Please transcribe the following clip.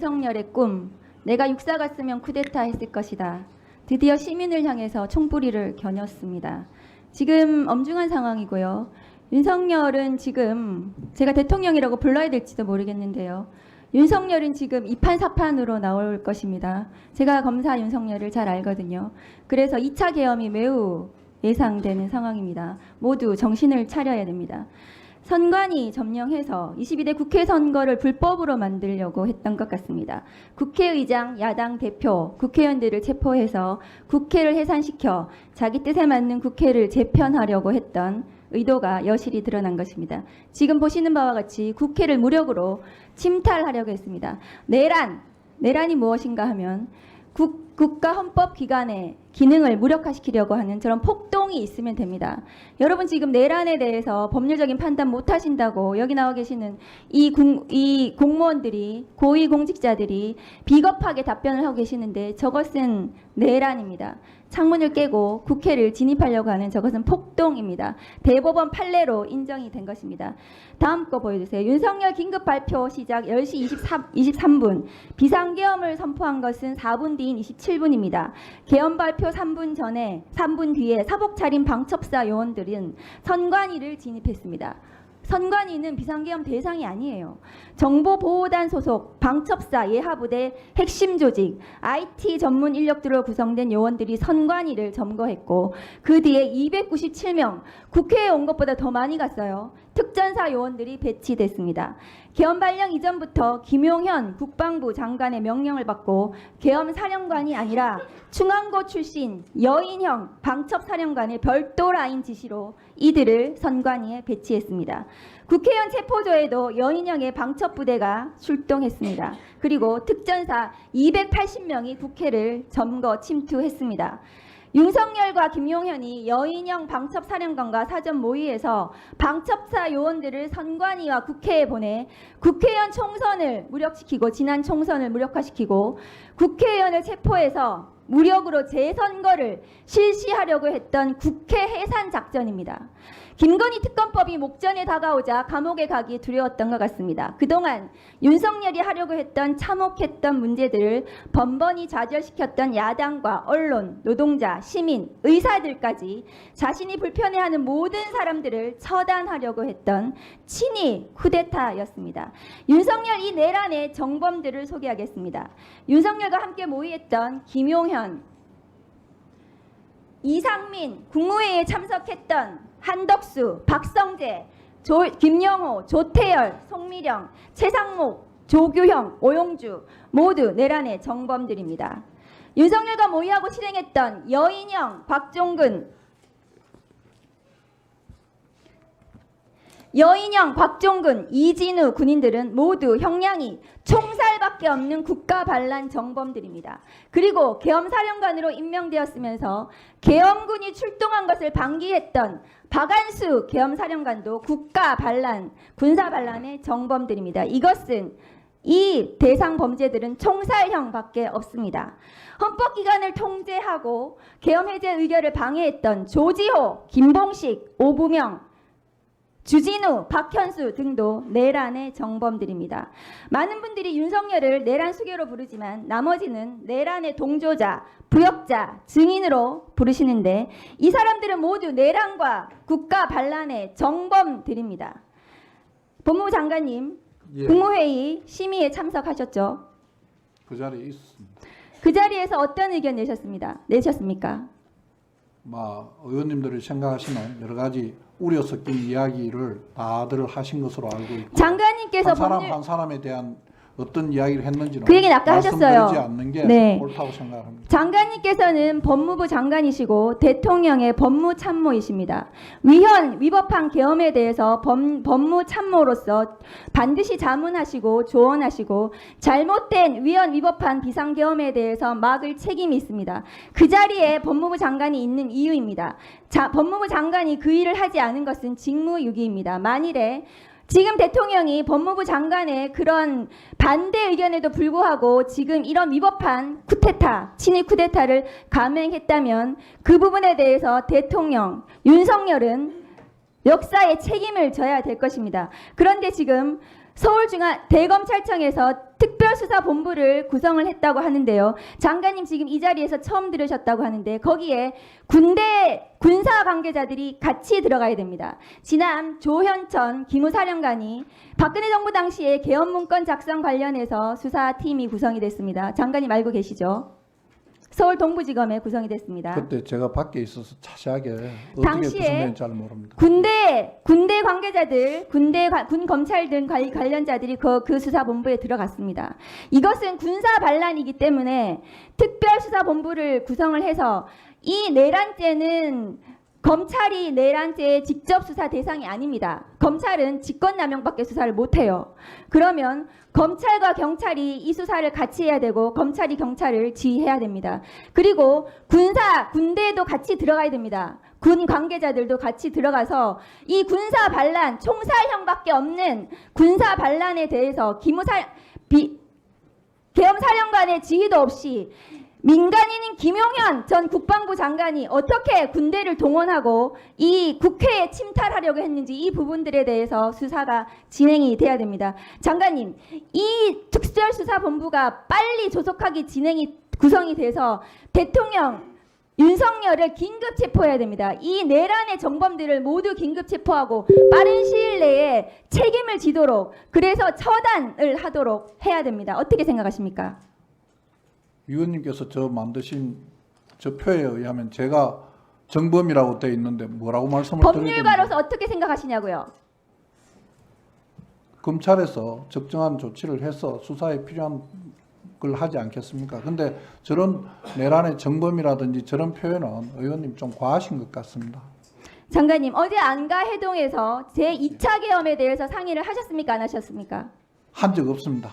윤석열의 꿈, 내가 육사 갔으면 쿠데타 했을 것이다. 드디어 시민을 향해서 총부리를 겨눴습니다. 지금 엄중한 상황이고요. 윤석열은 지금 제가 대통령이라고 불러야 될지도 모르겠는데요. 윤석열은 지금 이판사판으로 나올 것입니다. 제가 검사 윤석열을 잘 알거든요. 그래서 2차 계엄이 매우 예상되는 상황입니다. 모두 정신을 차려야 됩니다. 선관위 점령해서 22대 국회 선거를 불법으로 만들려고 했던 것 같습니다. 국회의장, 야당 대표, 국회의원들을 체포해서 국회를 해산시켜 자기 뜻에 맞는 국회를 재편하려고 했던 의도가 여실히 드러난 것입니다. 지금 보시는 바와 같이 국회를 무력으로 침탈하려고 했습니다. 내란, 내란이 무엇인가 하면 국, 국가 헌법 기관의 기능을 무력화시키려고 하는 저런 폭동이 있으면 됩니다. 여러분 지금 내란에 대해서 법률적인 판단 못 하신다고 여기 나와 계시는 이, 공, 이 공무원들이 고위 공직자들이 비겁하게 답변을 하고 계시는데 저것은 내란입니다. 창문을 깨고 국회를 진입하려고 하는 저것은 폭동입니다. 대법원 판례로 인정이 된 것입니다. 다음 거 보여주세요. 윤석열 긴급 발표 시작 10시 23, 23분. 비상계엄을 선포한 것은 4분 뒤인 27분입니다. 계엄 발표 3분 전에 3분 뒤에 사복 차림 방첩사 요원들은 선관위를 진입했습니다. 선관위는 비상계엄 대상이 아니에요. 정보보호단 소속 방첩사 예하부대 핵심 조직 IT 전문 인력들로 구성된 요원들이 선관위를 점거했고 그 뒤에 297명 국회에 온 것보다 더 많이 갔어요. 특전사 요원들이 배치됐습니다. 계엄 발령 이전부터 김용현 국방부 장관의 명령을 받고 계엄 사령관이 아니라 중앙고 출신 여인형 방첩 사령관의 별도 라인 지시로 이들을 선관위에 배치했습니다. 국회의원 체포조에도 여인형의 방첩 부대가 출동했습니다. 그리고 특전사 280명이 국회를 점거 침투했습니다. 윤석열과 김용현이 여인형 방첩사령관과 사전 모의에서 방첩사 요원들을 선관위와 국회에 보내 국회의원 총선을 무력시키고 지난 총선을 무력화시키고 국회의원을 체포해서 무력으로 재선거를 실시하려고 했던 국회 해산 작전입니다. 김건희 특검법이 목전에 다가오자 감옥에 가기 두려웠던 것 같습니다. 그동안 윤석열이 하려고 했던 참혹했던 문제들을 번번이 좌절시켰던 야당과 언론, 노동자, 시민, 의사들까지 자신이 불편해하는 모든 사람들을 처단하려고 했던 친이 쿠데타였습니다. 윤석열 이 내란의 정범들을 소개하겠습니다. 윤석열과 함께 모의했던 김용현, 이상민 국무회의에 참석했던 한덕수, 박성재, 조, 김영호, 조태열, 송미령, 최상목, 조규형, 오용주 모두 내란의 정범들입니다. 윤석열과 모의하고 실행했던 여인영, 박종근, 여인영, 곽종근, 이진우 군인들은 모두 형량이 총살밖에 없는 국가 반란 정범들입니다. 그리고 계엄사령관으로 임명되었으면서 계엄군이 출동한 것을 방기했던 박안수 계엄사령관도 국가 반란, 군사 반란의 정범들입니다. 이것은 이 대상 범죄들은 총살형밖에 없습니다. 헌법 기관을 통제하고 계엄 해제 의결을 방해했던 조지호, 김봉식, 오부명, 주진우, 박현수 등도 내란의 정범들입니다. 많은 분들이 윤석열을 내란 수괴로 부르지만 나머지는 내란의 동조자, 부역자, 증인으로 부르시는데 이 사람들은 모두 내란과 국가 반란의 정범들입니다. 법무부 장관님, 예, 국무회의 심의에 참석하셨죠? 그 자리에 있었습니다. 그 자리에서 어떤 의견 내셨습니다. 내셨습니까? 막 의원님들이 생각하시는 여러 가지 우려 섞인 이야기를 다들 하신 것으로 알고 있고 장관님께서 한 사람 법률 한 사람에 대한 어떤 이야기를 했는지는 그 얘기는 아까 하셨어요. 않는 게 네. 옳다고 생각합니다. 장관님께서는 법무부 장관이시고 대통령의 법무참모이십니다. 위헌 위법한 계엄에 대해서 법, 법무참모로서 반드시 자문하시고 조언하시고 잘못된 위헌 위법한 비상계엄에 대해서 막을 책임이 있습니다. 그 자리에 법무부 장관이 있는 이유입니다. 자, 법무부 장관이 그 일을 하지 않은 것은 직무유기입니다. 만일에 지금 대통령이 법무부 장관의 그런 반대 의견에도 불구하고 지금 이런 위법한 쿠데타, 친일 쿠데타를 감행했다면 그 부분에 대해서 대통령 윤석열은 역사의 책임을 져야 될 것입니다. 그런데 지금 서울중앙 대검찰청에서 특별수사본부를 구성을 했다고 하는데요. 장관님 지금 이 자리에서 처음 들으셨다고 하는데 거기에 군대 군사 관계자들이 같이 들어가야 됩니다. 지난 조현천 기무사령관이 박근혜 정부 당시에 개헌 문건 작성 관련해서 수사팀이 구성이 됐습니다. 장관님 알고 계시죠? 서울 동부지검에 구성이 됐습니다. 그때 제가 밖에 있어서 자세하게 어떻게 당시에 구성된지 잘 모릅니다. 군대 군대 관계자들, 군대 관- 군 검찰 등 관- 관련자들이 그, 그 수사본부에 들어갔습니다. 이것은 군사 반란이기 때문에 특별수사본부를 구성을 해서 이 내란죄는 검찰이 내란죄의 직접 수사 대상이 아닙니다. 검찰은 직권남용밖에 수사를 못해요. 그러면 검찰과 경찰이 이 수사를 같이 해야 되고 검찰이 경찰을 지휘해야 됩니다. 그리고 군사 군대도 같이 들어가야 됩니다. 군 관계자들도 같이 들어가서 이 군사 반란 총살형밖에 없는 군사 반란에 대해서 기무사 비 계엄사령관의 지휘도 없이 민간인인 김용현 전 국방부 장관이 어떻게 군대를 동원하고 이 국회에 침탈하려고 했는지 이 부분들에 대해서 수사가 진행이 돼야 됩니다. 장관님, 이 특별수사본부가 빨리 조속하게 진행이 구성이 돼서 대통령 윤석열을 긴급 체포해야 됩니다. 이 내란의 정범들을 모두 긴급 체포하고 빠른 시일 내에 책임을 지도록 그래서 처단을 하도록 해야 됩니다. 어떻게 생각하십니까? 위원님께서 저 만드신 저 표에 의하면 제가 정범이라고 돼 있는데 뭐라고 말씀을 드려야? 법률가로서 어떻게 생각하시냐고요? 검찰에서 적정한 조치를 해서 수사에 필요한 걸 하지 않겠습니까? 근데 저런 내란의 정범이라든지 저런 표현은 의원님 좀 과하신 것 같습니다. 장관님 어제 안가 해동에서 제 2차 계엄에 대해서 상의를 하셨습니까 안 하셨습니까? 한 적 없습니다.